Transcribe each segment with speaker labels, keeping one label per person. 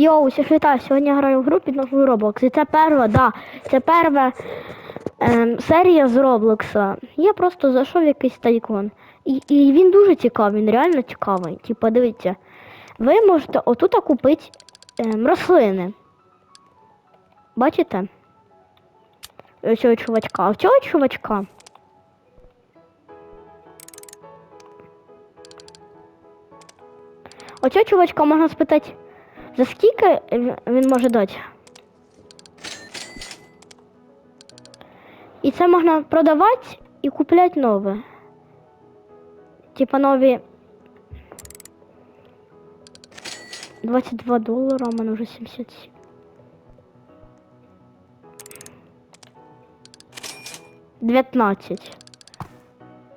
Speaker 1: Йоу, усіх вітаю. Сьогодні я граю в гру під назвою Roblox. І це перша, да, це перша ем, серія з Роблокса. Я просто зайшов якийсь тайкон. І, і він дуже цікавий, він реально цікавий. Типа, дивіться, ви можете отут купити ем, рослини. Бачите? Ось цього чувачка. А цього чувачка. Оцього чувачка можна спитати, за скільки він- може дати? І це можна продавати і купляти нове. Типа нові 22 долара, а мене вже 77. Дев'ятнадцять.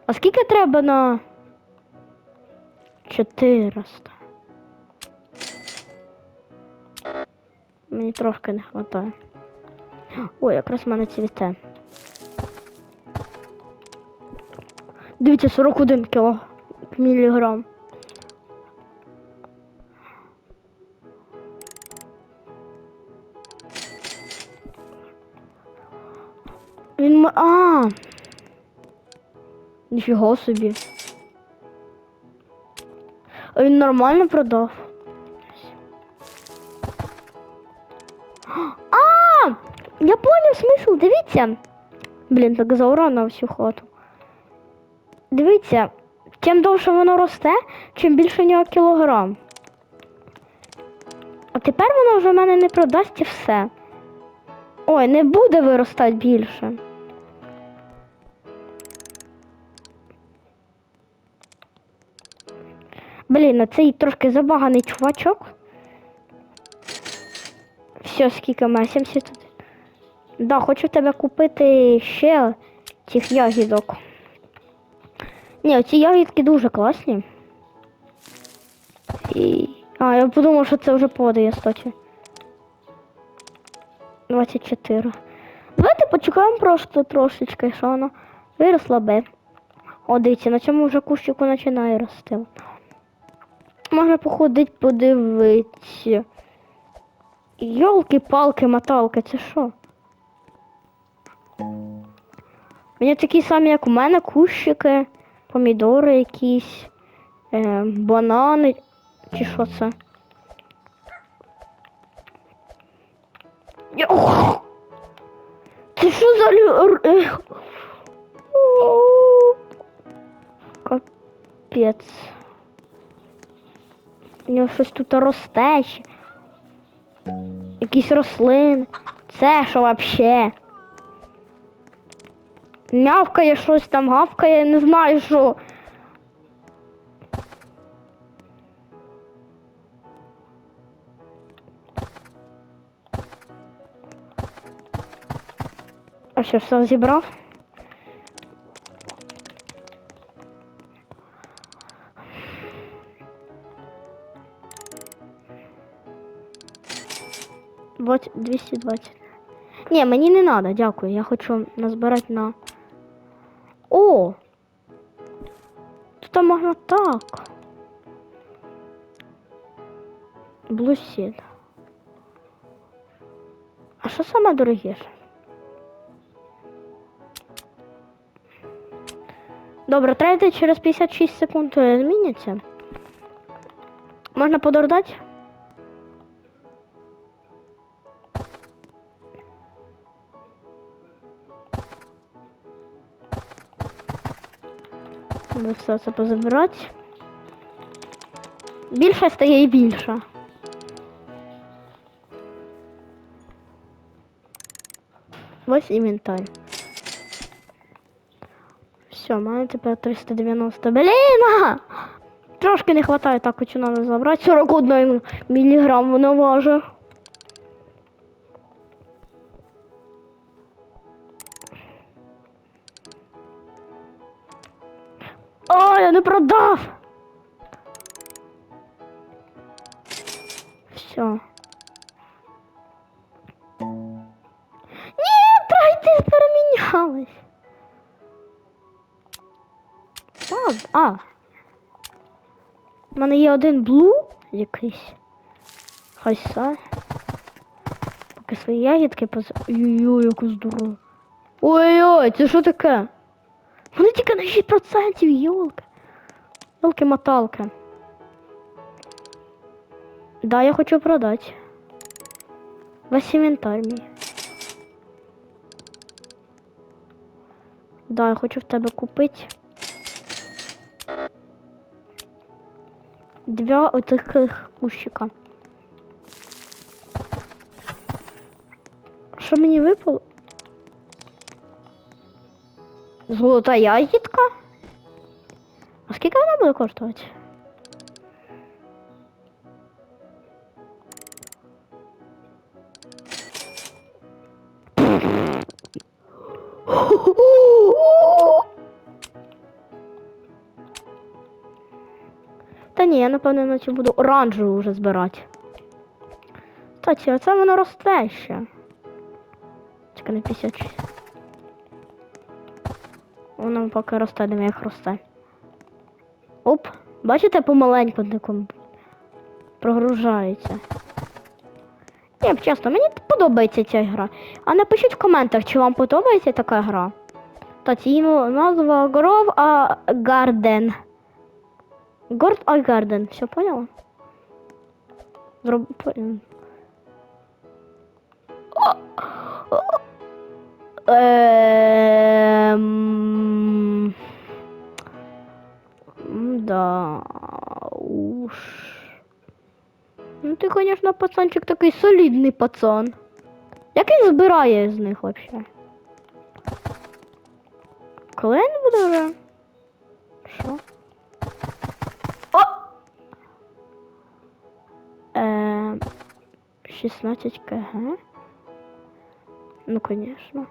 Speaker 1: А скільки треба на 400? Мені трошки не вистачає. Ой, якраз в мене цвіте. Дивіться, 41 кіло міліграм. Він м- А. Ніфіга собі. А він нормально продав. Я понял смисл, дивіться. Блін, так заора на всю хату. Дивіться, чим довше воно росте, чим більше у нього кілограм. А тепер воно вже в мене не продасть і все. Ой, не буде виростати більше. Блін, а цей трошки забаганий чувачок. Все, скільки має? 71. Да, хочу тебе купити ще цих ягідок. Ні, ці ягідки дуже класні. І... А, я подумав, що це вже подає, статі. 24. Давайте почекаємо просто трошечки, що воно виросла би. О, дивіться, на цьому вже кущику починає рости. Можна походити, подивитися. Йолки-палки, моталки, це що? Мені такі самі, як у мене, кущики, помідори якісь, е, банани. Чи що це? Це що за е, Капець. У нього щось тут росте. Якісь рослини. Це що вообще? Мявкає щось там, гавкає, не знаю що. А що, все зібрав? Вот 220. Ні, мені не треба, дякую. Я хочу назбирати на. Так. Блусід. А що саме дорогіше? Добре, трейди через 56 секунд е, зміняться. Можна подордати? Треба все це позабирати. Більше стає і більше. Ось інвентар. Все, мене тепер 390. Блін! Трошки не вистачає, так хочу надо забрати. 41 міліграм воно важить. Не продав. Все. Ні, тройти перемінялись. Так, а. У мене є один блу якийсь. Хай са. Поки свої ягідки поз... Ой-ой, яку здорово. Ой-ой, це що таке? Вони тільки на 6%, йолка. Йолки-моталки. Да, я хочу продать. Весь інвентар мій. Да, я хочу в тебе купити. Два отаких кущика. Що мені випало? Золота ягідка? Скільки вона буде коштувати? Та ні, я напевно наче буду оранжеву вже збирати. Кстати, оце воно росте ще. Чекай, не 56. Воно поки росте, диви, як росте. Оп, бачите, помаленьку такому прогружається. Ні, чесно, мені подобається ця гра. А напишіть в коментах, чи вам подобається така гра. Та її ну, назва Grove а Garden. Горд а Гарден. Все поняла? Зроб... по- Эм... Да уж. Ну ти, конечно, пацанчик такий солідний пацан. Як він збирає з них вообще? Коли він буде вже? Що? О! Эм... 16 кг? Ну, конечно.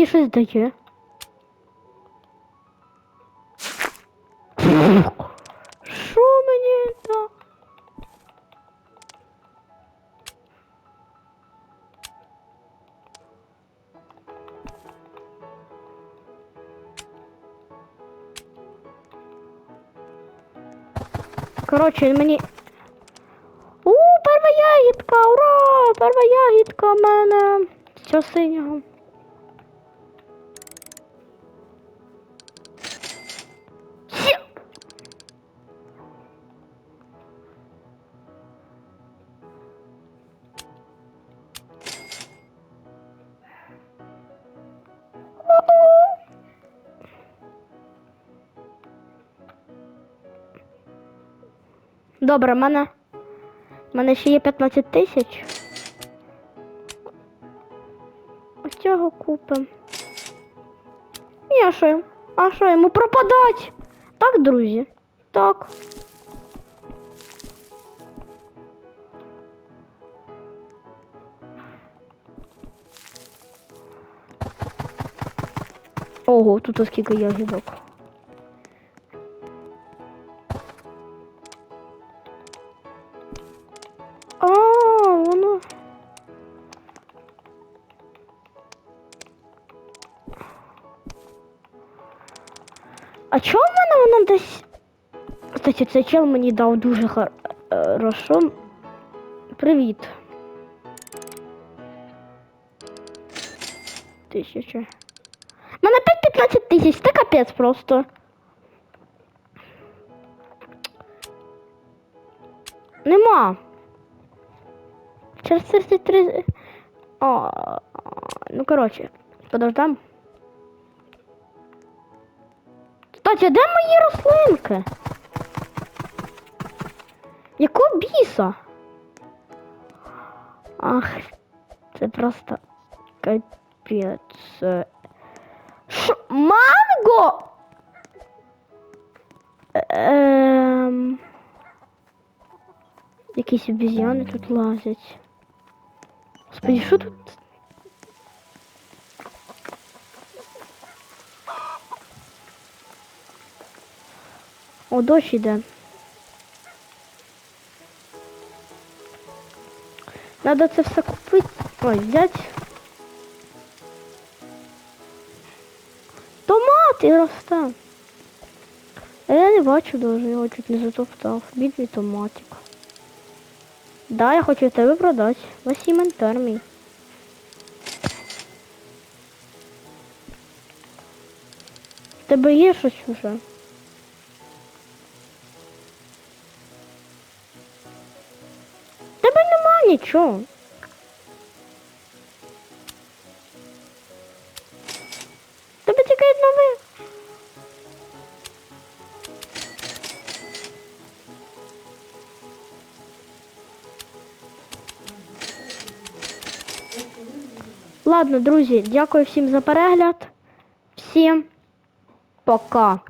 Speaker 1: Мені щось дає. Що мені так? Коротше, він мені. У, перша ягідка! Ура! Перша ягідка в мене. Що синього? Добре, мене. в мене ще є 15 тисяч. Ось цього купимо. І а що? А що йому пропадать? Так, друзі? Так. Ого, тут скільки ягідок. А чому в мене воно десь. Кстати, цей чел мені дав дуже хорошо. Привіт. Тисяча. Мене опять 15 тисяч, це капець просто. Нема. Через 33... О, ну короче, подождем. Кстати, де мої рослинки? Якого біса? Ах, це просто капець. Шо? Манго! Ем... Якісь обезьяни тут лазять. Господи, що тут? О, дощ іде. Надо це все купити. Ой, взяти. Томат і росте. Я не бачу даже, його чуть не затоптав. Бідний томатик. Да, я хочу тебе продати. Ось інвентар мій. Тебе є щось уже? В Тебе тільки нове. Ладно, друзі, дякую всім за перегляд. Всім пока.